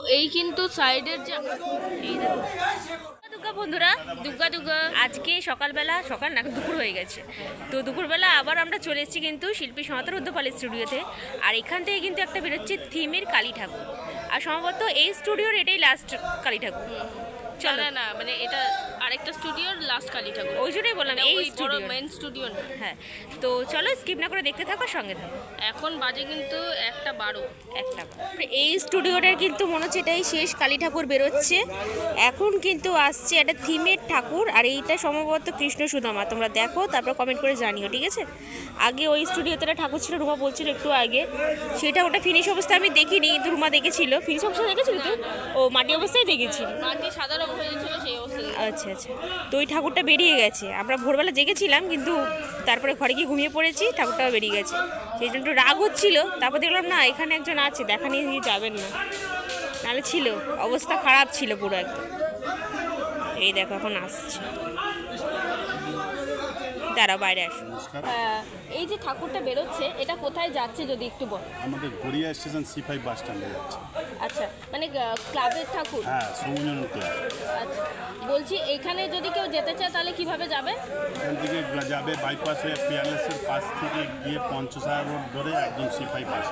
এই কিন্তু সাইডের যে দুর্গা বন্ধুরা দুর্গা দুর্গা আজকে সকালবেলা সকাল না দুপুর হয়ে গেছে। তো দুপুরবেলা আবার আমরা চলে এসেছি কিন্তু শিল্পী সনাতন উদ্যোপালের স্টুডিওতে। আর এখান থেকে কিন্তু একটা বেরোচ্ছে থিমের কালী ঠাকুর। আর সম্ভবত এই স্টুডিওর এটাই লাস্ট কালী ঠাকুর। চলো। না মানে এটা আরেকটা স্টুডিওর লাস্ট কালী ঠাকুর। ওই জন্যই বললাম এই ওই বড় স্টুডিও মেন স্টুডিও না হ্যাঁ তো চলো স্কিপ না করে দেখতে থাকো সঙ্গে থাকো। এখন বাজে কিন্তু একটা বারো। একটা এই স্টুডিওটার কিন্তু মনে হচ্ছে এটাই শেষ কালী ঠাকুর বেরোচ্ছে। এখন কিন্তু আসছে একটা থিমের ঠাকুর আর এইটা সম্ভবত কৃষ্ণ সুদামা। তোমরা দেখো তারপর কমেন্ট করে জানিও ঠিক আছে? আগে ওই স্টুডিওতে একটা ঠাকুর ছিল রুমা বলছিল একটু আগে। সেটা ওটা ফিনিশ অবস্থা আমি দেখিনি কিন্তু রুমা দেখেছিল। ফিনিশ অবস্থা দেখেছিল তো? ও মাটি অবস্থায় দেখেছি মাটি সাদা রঙ হয়ে সেই অবস্থা আচ্ছা আচ্ছা। তো ওই ঠাকুরটা বেরিয়ে গেছে। আমরা ভোরবেলা জেগেছিলাম, কিন্তু তারপরে ঘরে গিয়ে ঘুমিয়ে পড়েছি, ঠাকুরটাও বেরিয়ে গেছে। সেই জন্য একটু রাগ হচ্ছিল, তারপর দেখলাম, না, এখানে একজন আছে, দেখা নিয়ে নিয়ে যাবেন না। নাহলে ছিল, অবস্থা খারাপ ছিল পুরো একদম। এই দেখো, এখন আসছে। দাঁড়া বাইরে আসুন এই যে ঠাকুরটা বেরোচ্ছে এটা কোথায় যাচ্ছে যদি একটু বল? আমাদের Garia station C five bus স্ট্যান্ডে যাচ্ছে। আচ্ছা মানে ক্লাবের ঠাকুর? হ্যাঁ ক্লাব। আচ্ছা বলছি এখানে যদি কেউ যেতে চায় তাহলে কীভাবে যাবে? এখান থেকে যাবে বাইপাস হয়ে পিয়ারলেসের পাশ থেকে গিয়ে পঞ্চসাগর রোড ধরে একদম সি ফাইভ বাস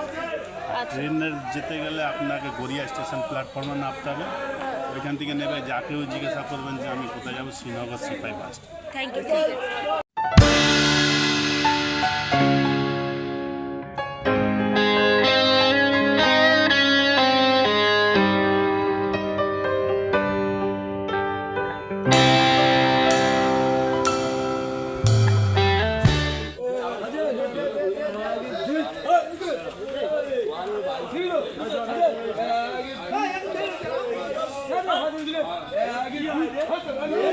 ট্রেনের যেতে গেলে আপনাকে গড়িয়া স্টেশন প্ল্যাটফর্মে নামতে হবে। ওইখান থেকে নেবে যাকেও জিজ্ঞাসা করবেন যে আমি কোথায় যাব Srinagar C five bus thank you এই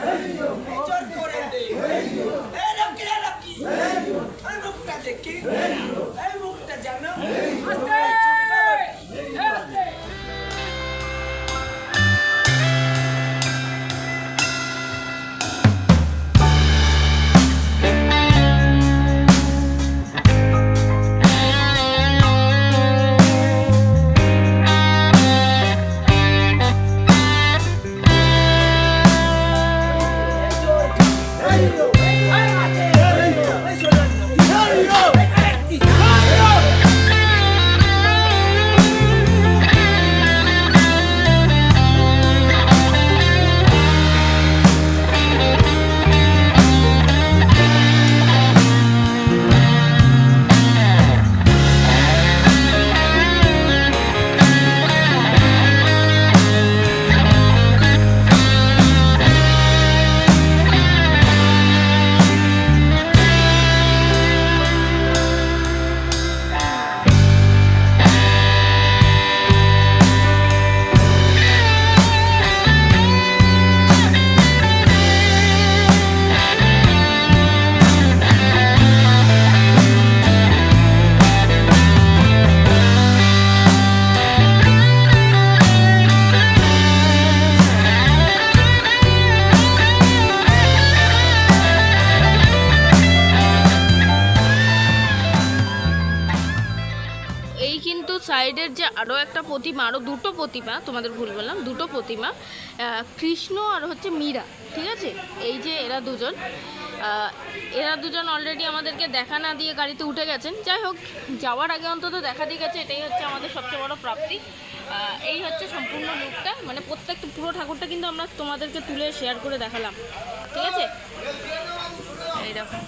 Hey! সাইডের যে আরও একটা প্রতিমা আরও দুটো প্রতিমা, তোমাদের ভুল বললাম, দুটো প্রতিমা কৃষ্ণ আর হচ্ছে মীরা, ঠিক আছে? এই যে এরা দুজন এরা দুজন অলরেডি আমাদেরকে দেখা না দিয়ে গাড়িতে উঠে গেছেন। যাই হোক, যাওয়ার আগে অন্তত দেখা দিয়ে গেছে, এটাই হচ্ছে আমাদের সবচেয়ে বড় প্রাপ্তি। এই হচ্ছে সম্পূর্ণ লুকটা মানে প্রত্যেকটা পুরো ঠাকুরটা কিন্তু আমরা তোমাদেরকে তুলে শেয়ার করে দেখালাম, ঠিক আছে? এই দেখো।